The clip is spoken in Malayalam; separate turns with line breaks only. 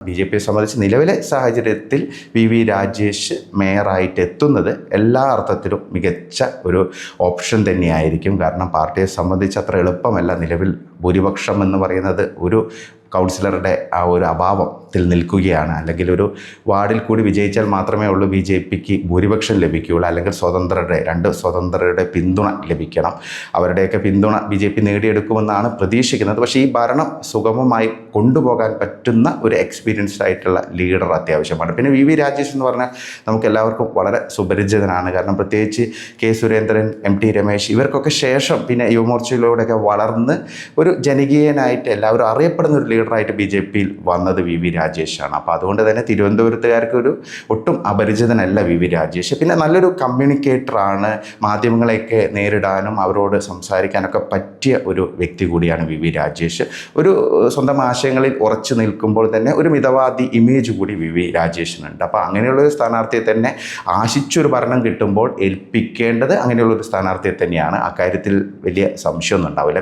ബി ജെ പിയെ സംബന്ധിച്ച് നിലവിലെ സാഹചര്യത്തിൽ വി വി രാജേഷ് മേയറായിട്ട് എത്തുന്നത് എല്ലാ അർത്ഥത്തിലും മികച്ച ഒരു ഓപ്ഷൻ തന്നെയായിരിക്കും. കാരണം പാർട്ടിയെ സംബന്ധിച്ച് അത്ര എളുപ്പമല്ല നിലവിൽ ഭൂരിപക്ഷം എന്ന് പറയുന്നത് ഒരു കൗൺസിലറുടെ ആ ഒരു അഭാവത്തിൽ നിൽക്കുകയാണ്. അല്ലെങ്കിൽ ഒരു വാർഡിൽ കൂടി വിജയിച്ചാൽ മാത്രമേ ഉള്ളൂ ബി ജെ പിക്ക് ഭൂരിപക്ഷം ലഭിക്കുകയുള്ളൂ. അല്ലെങ്കിൽ സ്വതന്ത്രരുടെ രണ്ട് സ്വതന്ത്രരുടെ പിന്തുണ ലഭിക്കണം. അവരുടെയൊക്കെ പിന്തുണ ബി ജെ പി നേടിയെടുക്കുമെന്നാണ് പ്രതീക്ഷിക്കുന്നത്. പക്ഷേ ഈ ഭരണം സുഗമമായി കൊണ്ടുപോകാൻ പറ്റുന്ന ഒരു എക്സ്പീരിയൻസ്ഡ് ആയിട്ടുള്ള ലീഡർ അത്യാവശ്യമാണ്. പിന്നെ വി വി രാജേഷ് എന്ന് പറഞ്ഞാൽ നമുക്ക് എല്ലാവർക്കും വളരെ സുപരിചിതനാണ്. കാരണം പ്രത്യേകിച്ച് K Surendran M T Ramesh ഇവർക്കൊക്കെ ശേഷം പിന്നെ യുവമോർച്ചയിലൂടെയൊക്കെ വളർന്ന് ഒരു ജനകീയനായിട്ട് എല്ലാവരും അറിയപ്പെടുന്ന ഒരു ലീഡറായിട്ട് ബി ജെ പിയിൽ വന്നത് വി വി രാജേഷാണ്. അപ്പോൾ അതുകൊണ്ട് തന്നെ തിരുവനന്തപുരത്തുകാർക്ക് ഒരു ഒട്ടും അപരിചിതനല്ല വി വി രാജേഷ്. പിന്നെ നല്ലൊരു കമ്മ്യൂണിക്കേറ്ററാണ് മാധ്യമങ്ങളെയൊക്കെ നേരിടാനും അവരോട് സംസാരിക്കാനൊക്കെ പറ്റിയ ഒരു വ്യക്തി കൂടിയാണ് വി വി രാജേഷ്. ഒരു സ്വന്തം ആശയങ്ങളിൽ ഉറച്ചു നിൽക്കുമ്പോൾ തന്നെ ഒരു മിതവാദി ഇമേജ് കൂടി വി വി രാജേഷിനുണ്ട്. അപ്പോൾ അങ്ങനെയുള്ള ഒരു സ്ഥാനാർത്ഥിയെ തന്നെ ആശിച്ചൊരു ഭരണം കിട്ടുമ്പോൾ ഏൽപ്പിക്കേണ്ടത് അങ്ങനെയുള്ളൊരു സ്ഥാനാർത്ഥിയെ തന്നെയാണ്. അക്കാര്യത്തിൽ വലിയ സംശയമൊന്നും ഉണ്ടാവില്ല.